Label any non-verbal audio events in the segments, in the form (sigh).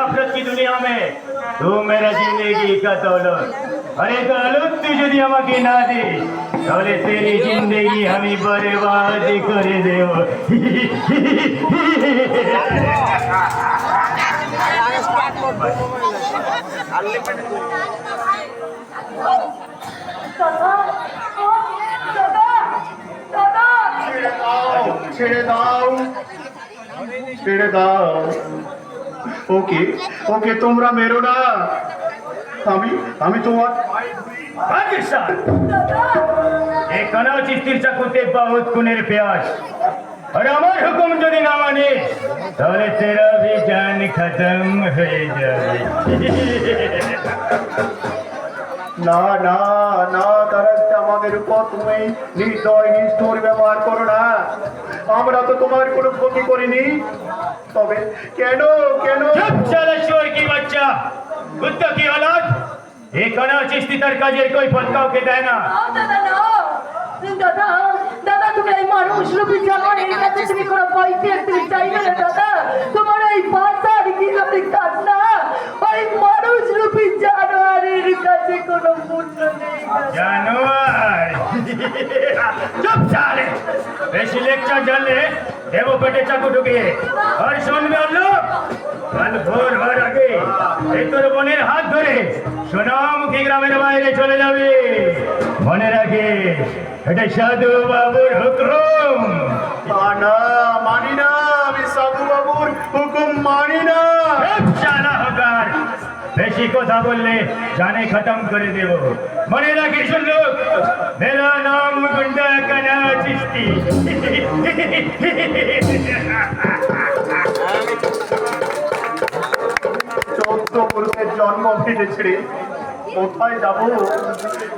नफरत की दुनिया में तू मेरा जिंदगी का दौलत अरे दौलत তুই যদি আমাকে না দিস তাহলে তেরি জিন্দগি আমি বরবাদ করে দেব দাদা ও, দাদা দাদা ছেড়ে দাও ছেড়ে দাও ছেড়ে দাও ওকে ওকে, তোমরা মেরো না। আমি আমি তোমার পাকিস্তান! এই কানা চিস্তির চাকুতে বহুত খুনের পেঁয়াজ আর আমার হুকুম যদি না মানিস তাহলে তেরা ভি খতম হয়ে যাবে। (laughs) না না না তারা আমাদের উপর তুমি নির্দয় নিষ্ঠুর ব্যবহার করো না। আমরা তো তোমার কোনো ক্ষতি করিনি। তবে কেন কেন? কি বাচ্চা? কুত্তা কি হালাত? এখানে চিস্তি তার কাজের কই পথ কাউকে দেয় না। দাদা দাদা তুমি এই মানুষ রূপী জানোয়ারের কাছে তুমি কোনো পয়সা তুমি চাইবে না দাদা তোমার এই ভাষার কি তুমি কান্না ওই মানুষ রূপী জানোয়ারের কাছে কোনো মূল্য নেই দাদা। জানোয়ার (laughs) চুপ চালে। বেশি লেকচার জানলে দেব পেটে চাকু ঢুকিয়ে। আর শুনবে লোক? কাল ভোর হওয়ার আগে এই তোর বোনের হাত ধরে সোনামুখী গ্রামের বাইরে চলে যাবে। মনে রাখে এটা সাধু বাবুর হুকুম। না, মানি না আমি সাধু বাবুর হুকুম মানি না। চালা বেশি কথা বললে জানে খতম করে দেব। মনে রাখিস লোক মেরা নাম গুন্ডা কানা চিস্তি। চৌদ্দ জন্ম কোথায় যাব?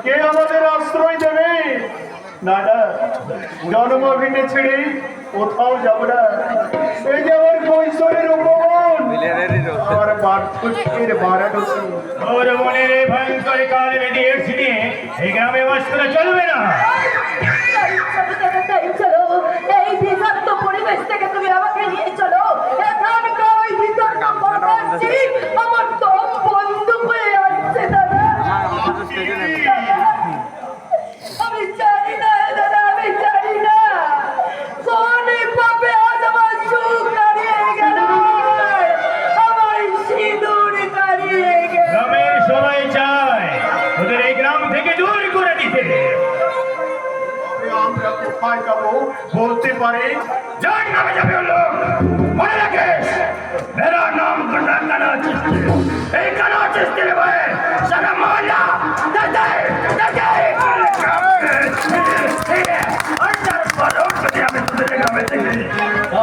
কে আমাদের আশ্রয় দেবে? না ছেড়ে কোথাও যাব না। এই বার্ধক্যের বারাণসী ওর মনের এই ভয়ঙ্কর কাল বেদি এডস নিয়ে এই গ্রামে বাস করা চলবে না। পরিবেশ থেকে তুমি আমাকে নিয়ে চলো। এখানকার ওই বাতাসই বলতে পারে। যার নামে যাবে হলো মনে রাখিস? মেরা নাম কানা এই কানা চিস্তির ভয়ে সারা মহল্লা দাদা দাদা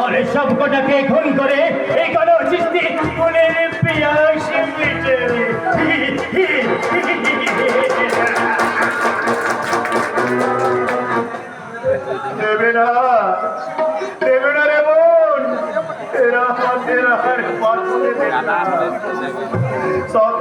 আর সব কটাকে খুন করে এই কালো চিস্তি মনের পিয়াস দেবে না দেবে না রে বোন। এরা আমাদের আর বাঁচতে দেবে শত